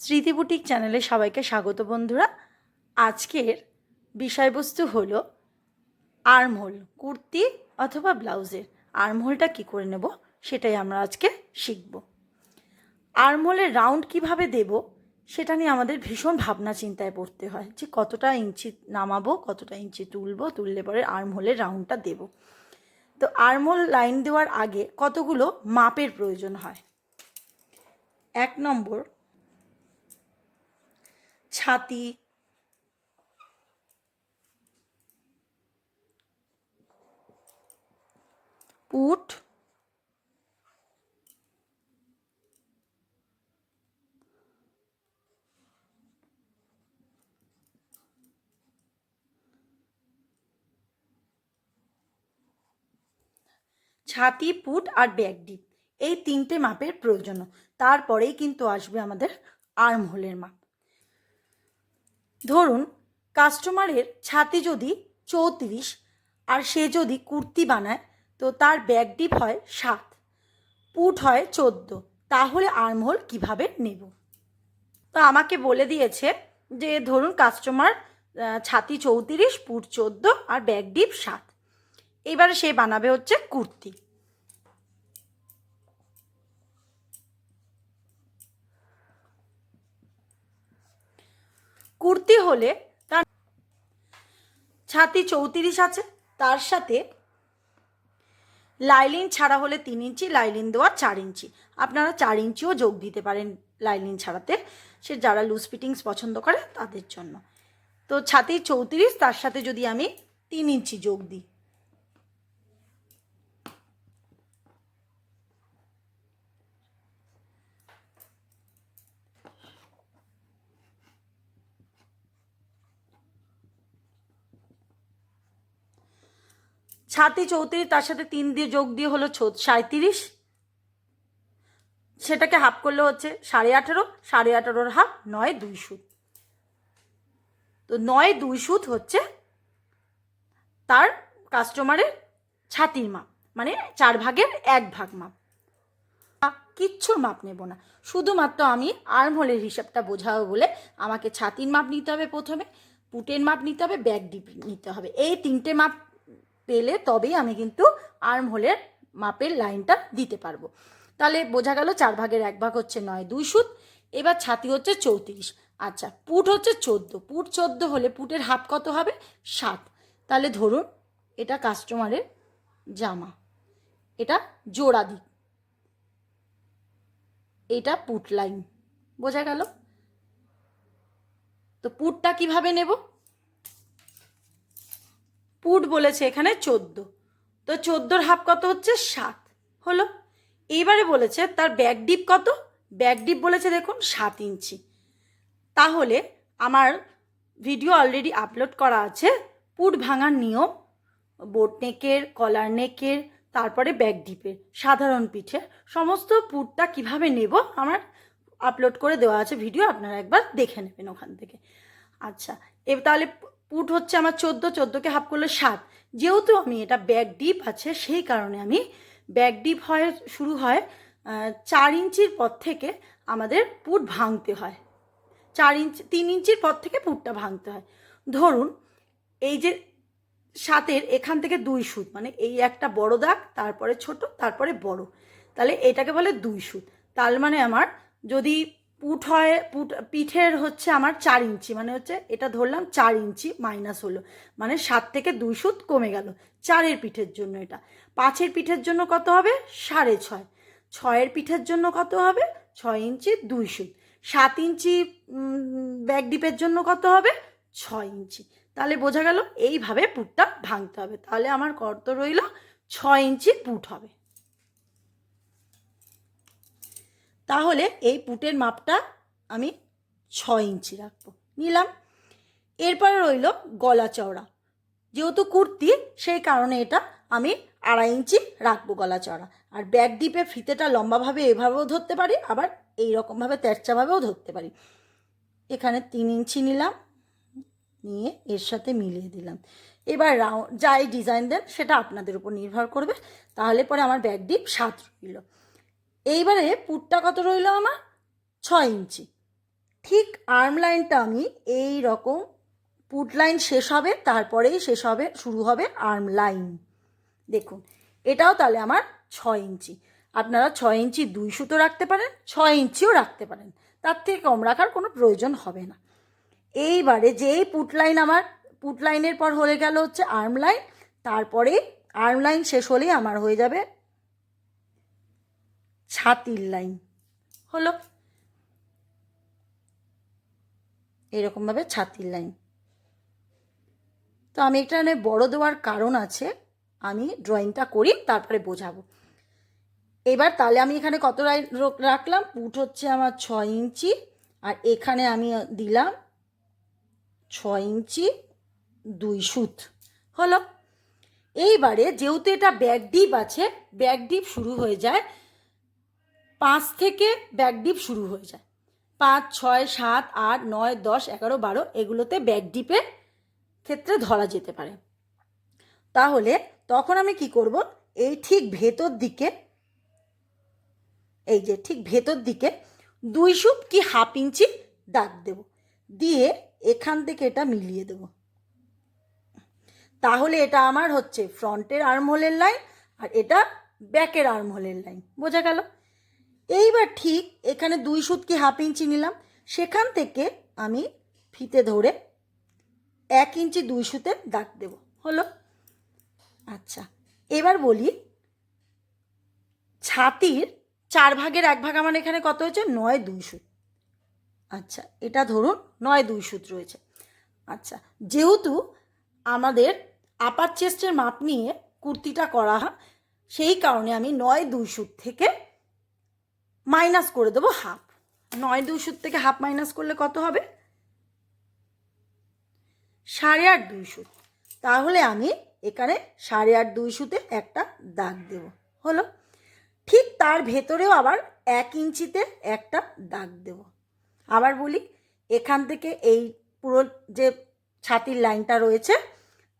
স্মৃতি বুটিক চ্যানেলে সবাইকে স্বাগত বন্ধুরা। আজকের বিষয়বস্তু হলো আর্মহোল, কুর্তি অথবা ব্লাউজের। আর্মহোলটা কী করে নেব সেটাই আমরা আজকে শিখব। আর্মহোলের রাউন্ড কীভাবে দেব সেটা নিয়ে আমাদের ভীষণ ভাবনা চিন্তায় পড়তে হয় যে কতটা ইঞ্চি নামাবো, কতটা ইঞ্চি তুলবো, তুললে পরে আর্মহোলের রাউন্ডটা দেব। তো আর্মহোল লাইন দেওয়ার আগে কতগুলো মাপের প্রয়োজন হয়? এক নম্বর ছাতি। পুট ছাতি, পুট আর ব্যাগ ডিপ। এই তিনটে মাপের প্রয়োজন তারপরেই কিন্তু আসবে আমাদের আর্ম হোলের মাপ। ধরুন কাস্টমারের ছাতি যদি চৌত্রিশ আর সে যদি কুর্তি বানায়, তো তার ব্যাগ ডিপ হয় সাত, পুট হয় চোদ্দ, তাহলে আর্মহোল কীভাবে নেব? তো আমাকে বলে দিয়েছে যে, ধরুন কাস্টমার ছাতি চৌত্রিশ, পুট চোদ্দ আর ব্যাগ ডিপ সাত। এবারে সে বানাবে হচ্ছে কুর্তি। কুর্তি হলে তার ছাতি চৌত্রিশ আছে, তার সাথে লাইলিন ছাড়া হলে তিন ইঞ্চি, লাইলিন দেওয়া চার ইঞ্চি। আপনারা চার ইঞ্চিও যোগ দিতে পারেন লাইলিন ছাড়াতে। সে যারা লুজ ফিটিংস পছন্দ করে তাদের জন্য। তো ছাতি চৌত্রিশ, তার সাথে যদি আমি তিন ইঞ্চি যোগ দিই। ছাতি চৌত্রিশ, তার সাথে তিন দিয়ে যোগ দিয়ে হলো সাঁত্রিশ সেটাকে হাফ করলে হচ্ছে সাড়ে আঠেরো, সাড়ে আঠেরোর হাফ নয় দুই সুত। তো নয় দুই সুত হচ্ছে তার কাস্টমারের ছাতির মাপ মানে চার ভাগের এক ভাগ মাপ। কিচ্ছুর মাপ নেব না। শুধুমাত্র আমি আর্মহোলের হিসাবটা বোঝাবো বলে আমাকে ছাতির মাপ নিতে হবে প্রথমে, পুটের মাপ নিতে হবে ব্যাক ডিপ নিতে হবে। এই তিনটে মাপ পেলে তবেই আমি কিন্তু আর্মহোলের মাপের লাইনটা দিতে পারব। তাহলে বোঝা গেল চার ভাগের এক ভাগ হচ্ছে নয়, দুই সুত, এবার ছাতি হচ্ছে চৌত্রিশ। আচ্ছা পুট হচ্ছে চোদ্দ, পুট চোদ্দ হলে পুটের হাফ কত হবে? সাত। তাহলে ধরুন এটা কাস্টমারের জামা, এটা জোড়া দিক, এটা পুট লাইন, বোঝা গেল? তো পুটটা কীভাবে নেব? পুট বলেছে এখানে চোদ্দ। তো চোদ্দোর হাফ কত হচ্ছে? সাত। হলো? এইবারে বলেছে তার ব্যাক ডিপ কত? ব্যাক ডিপ বলেছে দেখুন, সাত ইঞ্চি। তাহলে আমার ভিডিও অলরেডি আপলোড করা আছে পুট ভাঙার নিয়ম বোট নেকের কলার নেকের তারপরে ব্যাক ডিপের সাধারণ পিঠে। সমস্ত পুটটা কীভাবে নেব আমার আপলোড করে দেওয়া আছে ভিডিও আপনারা একবার দেখে নেবেন ওখান থেকে। আচ্ছা এবার তাহলে পুট হচ্ছে আমার চোদ্দ, চোদ্দোকে হাফ করলে সাত। যেহেতু আমি এটা ব্যাক ডিপ আছে, সেই কারণে আমি ব্যাক ডিপ হয়, শুরু হয় চার ইঞ্চির পর থেকে আমাদের পুট ভাঙতে হয়। চার ইঞ্চি, তিন ইঞ্চির পর থেকে পুটটা ভাঙতে হয়। ধরুন, এই যে সাতের এখান থেকে দুই সুত মানে এই একটা বড় দাগ, তারপরে ছোট, তারপরে বড়। তাহলে এটাকে বলে দুই সুত। তার মানে আমার যদি পুট হয়, পুট, পিঠের হচ্ছে আমার চার ইঞ্চি মানে হচ্ছে এটা ধরলাম চার ইঞ্চি মাইনাস হলো। মানে সাত থেকে দুই সুত কমে গেল। চারের পিঠের জন্য এটা। পাঁচের পিঠের জন্য কত হবে? সাড়ে ছয়। ছয়ের পিঠের জন্য কত হবে? ছয় ইঞ্চি দুই সুত। সাত ইঞ্চি ব্যাক ডিপের জন্য কত হবে? ছয় ইঞ্চি। তাহলে বোঝা গেল, এইভাবে পুটটা ভাঙতে হবে। তাহলে আমার কত রইল, ছয় ইঞ্চি পুট হবে। তাহলে এই পুটের মাপটা আমি ছয় ইঞ্চি রাখব। নিলাম। এরপরে রইল গলা চওড়া। যেহেতু কুর্তি, সেই কারণে এটা আমি আড়াই ইঞ্চি রাখব গলা চওড়া। আর ব্যাক ডিপে ফিতেটা লম্বাভাবে এভাবেও ধরতে পারি, আবার এই রকমভাবে তেরচাভাবেও ধরতে পারি। এখানে তিন ইঞ্চি নিলাম, নিয়ে এর সাথে মিলিয়ে দিলাম। এবার রাউন্ড, যাই ডিজাইন দেন, সেটা আপনাদের উপর নির্ভর করবে। তাহলে পরে আমার ব্যাক ডিপ সাত রইল। এইবারে পুটটা কত রইল আমার? ছয় ইঞ্চি। ঠিক আর্ম লাইনটা আমি এই রকম পুট লাইন শেষ হবে, তারপরেই শেষ হবে, শুরু হবে আর্ম লাইন দেখুন, এটাও তাহলে আমার ছয় ইঞ্চি। আপনারা ছয় ইঞ্চি দুই সুতো রাখতে পারেন, ছয় ইঞ্চিও রাখতে পারেন। তার থেকে কম রাখার কোনো প্রয়োজন হবে না। এইবারে যেই পুট লাইন আমার, পুট লাইনের পর হয়ে গেল হচ্ছে আর্ম লাইন তারপরে আর্ম লাইন শেষ হলেই আমার হয়ে যাবে ছাতির লাইন হলো? এরকমভাবে ছাতির লাইন তো আমি এখানে বড় দেওয়ার কারণ আছে আমি ড্রয়িংটা করি তারপরে বোঝাবো। এবার তাহলে আমি এখানে কত রাখলাম? পুট হচ্ছে আমার ছয় ইঞ্চি আর এখানে আমি দিলাম ছয় ইঞ্চি দুই সুত। হলো? এইবারে যেহেতু এটা ব্যাক ডিপ আছে ব্যাক ডিপ শুরু হয়ে যায় পাঁচ থেকে ব্যাক ডিপ শুরু হয়ে যায়। পাঁচ, ছয়, সাত, আট, নয়, দশ, এগারো, বারো এগুলোতে ব্যাক ডিপের ক্ষেত্রে ধরা যেতে পারে। তাহলে তখন আমি কি করব? এই ঠিক ভেতর দিকে, এই যে ঠিক ভেতর দিকে দুই সুত কি হাফ ইঞ্চি দাগ দেব। দিয়ে এখান থেকে এটা মিলিয়ে দেব। তাহলে এটা আমার হচ্ছে ফ্রন্টের আর্মহোলের লাইন আর এটা ব্যাকের আর্মহোলের লাইন বোঝা গেল? এইবার ঠিক এখানে দুই সুত কি হাফ ইঞ্চি নিলাম। সেখান থেকে আমি ফিতে ধরে এক ইঞ্চি দুই সুতে দাগ দেব। হলো? আচ্ছা এবার বলি ছাতির চার ভাগের এক ভাগ আমার এখানে কত হয়েছে? নয় দুই সুত। আচ্ছা এটা ধরুন নয় দুই সুত রয়েছে। আচ্ছা যেহেতু আমাদের আপার চেস্টের মাপ নিয়ে কুর্তিটা করা হয়, সেই কারণে আমি নয় দুই সুত থেকে মাইনাস করে দেবো হাফ। নয় সুত থেকে হাফ মাইনাস করলে কত হবে? সাড়ে আট দুই সুত তাহলে আমি এখানে সাড়ে আট দুই সুতে একটা দাগ দেব। হলো? ঠিক তার ভেতরেও আবার এক ইঞ্চিতে একটা দাগ দেব। আবার বলি, এখান থেকে এই পুরো যে ছাতির লাইনটা রয়েছে,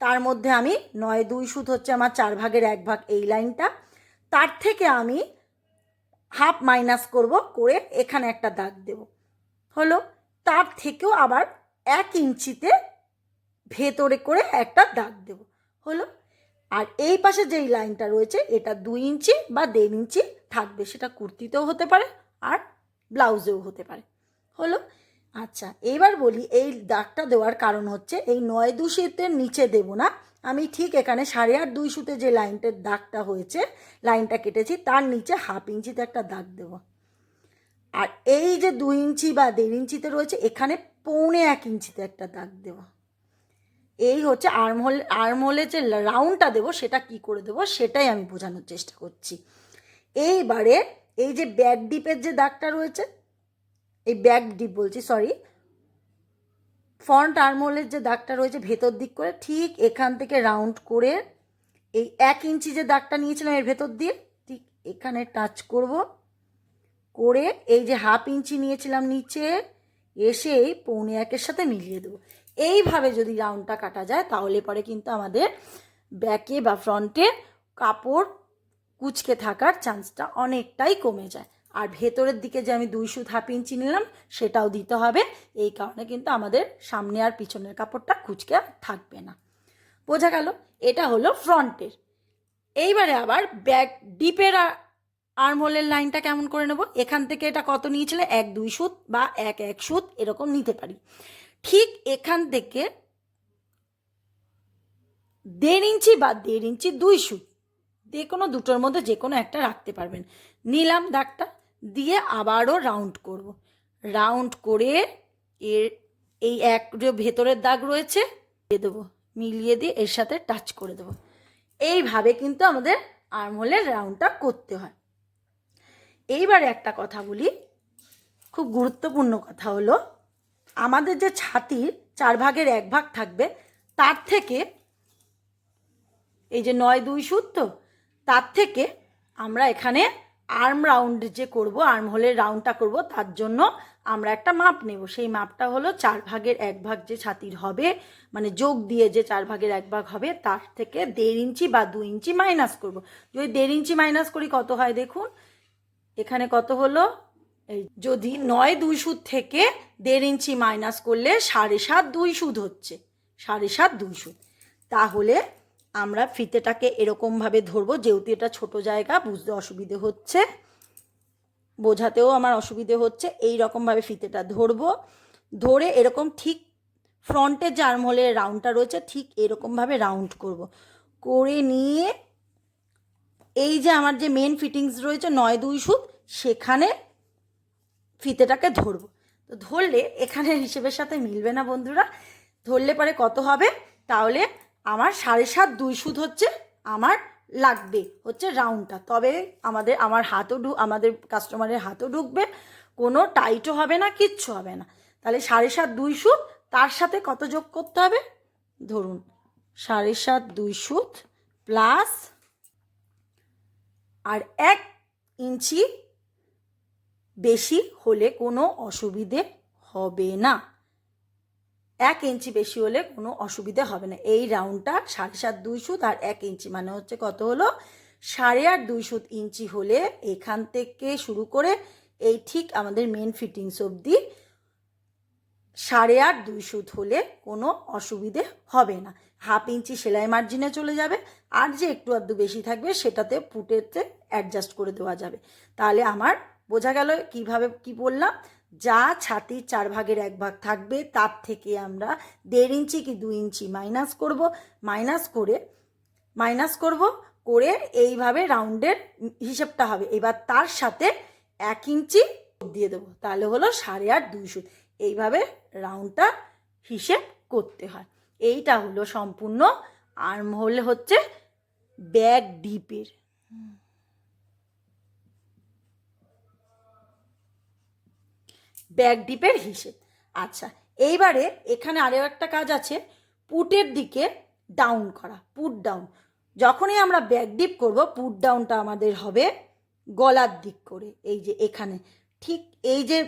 তার মধ্যে আমি নয় দুই সুত হচ্ছে আমার চার ভাগের এক ভাগ এই লাইনটা। তার থেকে আমি হাফ মাইনাস করব, করে এখানে একটা দাগ দেব। হলো, তার থেকেও আবার এক ইঞ্চিতে ভেতরে করে একটা দাগ দেব। হলো, আর এই পাশে যেই লাইনটা রয়েছে, এটা দুই ইঞ্চি বা দেড় ইঞ্চি থাকবে। সেটা কুর্তিতেও হতে পারে, আর ব্লাউজেও হতে পারে। হলো আচ্ছা এবার বলি, এই দাগটা দেওয়ার কারণ হচ্ছে, এই নয় দু শীতের নিচে দেব না আমি ঠিক এখানে সাড়ে আট, দুই সুতে যে লাইনটার দাগটা হয়েছে, লাইনটা কেটেছি, তার নিচে হাফ ইঞ্চিতে একটা দাগ দেব। আর এই যে দুই ইঞ্চি বা দেড় ইঞ্চিতে রয়েছে, এখানে পৌনে এক ইঞ্চিতে একটা দাগ দেওয়া এই হচ্ছে আর্মহোল আর্মহোলে যে রাউন্ডটা দেবো, সেটা কি করে দেবো, সেটাই আমি বোঝানোর চেষ্টা করছি। এইবারে এই যে ব্যাক ডিপের যে দাগটা রয়েছে, এই ব্যাক ডিপ বলছি সরি ফ্রন্ট আর্মোলের যে দাগটা রয়েছে ভেতর দিক করে, ঠিক এখান থেকে রাউন্ড করে এই এক ইঞ্চি যে দাগটা নিয়েছিলাম এর ভেতর দিয়ে, ঠিক এখানে টাচ করব। করে এই যে হাফ ইঞ্চি নিয়েছিলাম নিচে, এসে এই পৌনে একের সাথে মিলিয়ে দেবো। এইভাবে যদি রাউন্ডটা কাটা যায়, তাহলে পরে কিন্তু আমাদের ব্যাকে বা ফ্রন্টে কাপড় কুচকে থাকার চান্সটা অনেকটাই কমে যায়। আর ভেতরের দিকে যে আমি দুই সুত হাফ ইঞ্চি নিলাম, সেটাও দিতে হবে। এই কারণে কিন্তু আমাদের সামনে আর পিছনের কাপড়টা কুচকে আর থাকবে না। বোঝা গেল, এটা হলো ফ্রন্টের। এইবারে আবার ব্যাক ডিপের আর্মহোলের লাইনটা কেমন করে নেব? এখান থেকে এটা কত নিয়েছিলে? এক, দুই সুত বা এক এক সুত এরকম নিতে পারি। ঠিক এখান থেকে দেড় ইঞ্চি বা দেড় ইঞ্চি দুই সুত, যে কোনো দুটোর মধ্যে যে কোনো একটা রাখতে পারবেন। নিলাম দাগটা দিয়ে আবারও রাউন্ড করব। রাউন্ড করে এর, এই এক যে ভেতরের দাগ রয়েছে, দিয়ে দেবো। মিলিয়ে দিয়ে এর সাথে টাচ করে দেবো। এইভাবে কিন্তু আমাদের আর্মহোলের রাউন্ডটা করতে হয়। এইবার একটা কথা বলি। খুব গুরুত্বপূর্ণ কথা হলো, আমাদের যে ছাতির চার ভাগের এক ভাগ থাকবে, তার থেকে, এই যে নয় দুই সুত তো তার থেকে আমরা এখানে আর্ম রাউন্ড যে করব আর্ম হোলের রাউন্ডটা করব, তার জন্য আমরা একটা মাপ নেব। সেই মাপটা হলো চার ভাগের এক ভাগ যে ছাতির হবে মানে যোগ দিয়ে যে চার ভাগের এক ভাগ হবে, তার থেকে দেড় ইঞ্চি বা দু ইঞ্চি মাইনাস করব। যদি দেড় ইঞ্চি মাইনাস করি, কত হয় দেখুন? এখানে কত হলো? এই যদি নয় দুই সুদ থেকে দেড় ইঞ্চি মাইনাস করলে সাড়ে সাত দুই সুদ হচ্ছে। সাড়ে সাত দুই সুদ। তাহলে আমরা ফিতেটাকে এরকমভাবে ধরবো, যেহেতু এটা ছোট জায়গা, বুঝতে অসুবিধে হচ্ছে। বোঝাতেও আমার অসুবিধে হচ্ছে এই রকমভাবে ফিতেটা ধরবো। ধরে এরকম ঠিক ফ্রন্টের যে আর্মহোলের রাউন্ডটা রয়েছে, ঠিক এরকমভাবে রাউন্ড করব। করে নিয়ে এই যে আমার যে মেন ফিটিংস রয়েছে, নয় দুই সুত, সেখানে ফিতেটাকে ধরবো। তো ধরলে এখানে হিসেবের সাথে মিলবে না বন্ধুরা। ধরলে পরে কত হবে? তাহলে আমার সাড়ে সাত, দুই সুদ হচ্ছে আমার লাগবে, হচ্ছে রাউন্ডটা তবে আমাদের, আমার হাতও ঢু, আমাদের কাস্টমারের হাতও ঢুকবে, কোনো টাইটও হবে না, কিচ্ছু হবে না। তাহলে সাড়ে সাত, দুই সুদ, তার সাথে কত যোগ করতে হবে? ধরুন, সাড়ে সাত, দুই সুদ প্লাস আর এক ইঞ্চি বেশি হলে কোনো অসুবিধে হবে না। এক ইঞ্চি বেশি হলে কোনো অসুবিধে হবে না। এই রাউন্ডটা সাড়ে সাত দুই সুত আর এক ইঞ্চি মানে হচ্ছে কত হলো? সাড়ে আট দুই সুত ইঞ্চি হলে এখান থেকে শুরু করে এই ঠিক আমাদের মেন ফিটিংস অবধি সাড়ে আট দুই সুত হলে কোনো অসুবিধে হবে না। হাফ ইঞ্চি সেলাই মার্জিনে চলে যাবে আর যে একটু আধটু বেশি থাকবে সেটাতে পুটেতে অ্যাডজাস্ট করে দেওয়া যাবে। তাহলে আমার বোঝা গেল কীভাবে কি বললাম? যা ছাতির চার ভাগের এক ভাগ থাকবে, তার থেকে আমরা দেড় ইঞ্চি কি দু ইঞ্চি মাইনাস করব মাইনাস করে মাইনাস করব, করে এইভাবে রাউন্ডের হিসেবটা হবে। এবার তার সাথে এক ইঞ্চি দিয়ে দেবো, তাহলে হলো সাড়ে আট দুই সুত এইভাবে রাউন্ডটা হিসেব করতে হয়। এইটা হলো সম্পূর্ণ আর্ম হলে হচ্ছে ব্যাক ডিপের ব্যাক ডিপের হিসেব। আচ্ছা এইবারে এখানে আরও একটা কাজ আছে। পুটের দিকে ডাউন করা পুট ডাউন যখনই আমরা ব্যাক ডিপ করব পুট ডাউনটা আমাদের হবে গলার দিক করে, এই যে এখানে। ঠিক এই যে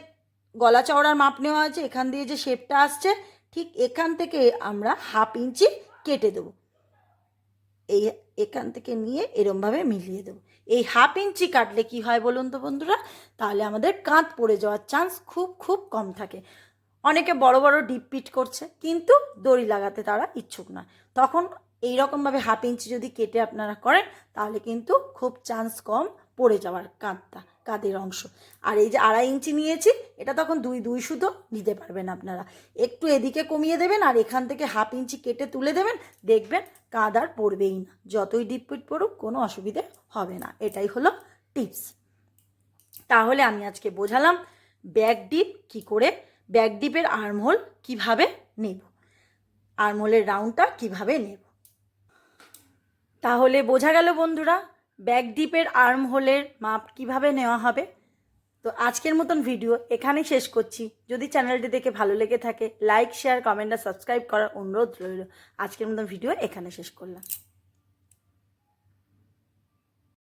গলা চওড়ার মাপ নেওয়া আছে এখান দিয়ে যে শেপটা আসছে, ঠিক এখান থেকে আমরা হাফ ইঞ্চি কেটে দেবো। এই এখান থেকে নিয়ে এরমভাবে মিলিয়ে দেবো। এই হাফ ইঞ্চি কাটলে কি হয় বলুন তো বন্ধুরা? তাহলে আমাদের কাঁধ পড়ে যাওয়ার চান্স খুব খুব কম থাকে। অনেকে বড় বড় ডিপ পিট করছে, কিন্তু দড়ি লাগাতে তারা ইচ্ছুক নয়। তখন এই রকমভাবে হাফ ইঞ্চি যদি কেটে আপনারা করেন, তাহলে কিন্তু খুব চান্স কম পড়ে যাওয়ার কাঁধটা, কাঁধের অংশ। আর এই যে আড়াই ইঞ্চি নিয়েছি, এটা তখন দুই দুই সুতো নিতে পারবেন আপনারা। একটু এদিকে কমিয়ে দেবেন আর এখান থেকে হাফ ইঞ্চি কেটে তুলে দেবেন, দেখবেন কাঁধ আর পড়বেই না। যতই ডিপ পিট পড়ুক, কোনো অসুবিধে হবে না। এটাই হলো টিপস তাহলে আমি আজকে বোঝালাম ব্যাক ডিপ কি করে ব্যাক ডিপের আর্মহোল কীভাবে নেব আর্মহোলের রাউন্ডটা কীভাবে নেব। তাহলে বোঝা গেল বন্ধুরা ব্যাক ডিপের আর্ম হোলের মাপ কীভাবে নেওয়া হবে। তো আজকের মতন ভিডিও এখানেই শেষ করছি। যদি চ্যানেলটি দেখে ভালো লেগে থাকে লাইক শেয়ার কমেন্ট আর সাবস্ক্রাইব করার অনুরোধ রইল। আজকের মতন ভিডিও এখানে শেষ করলাম।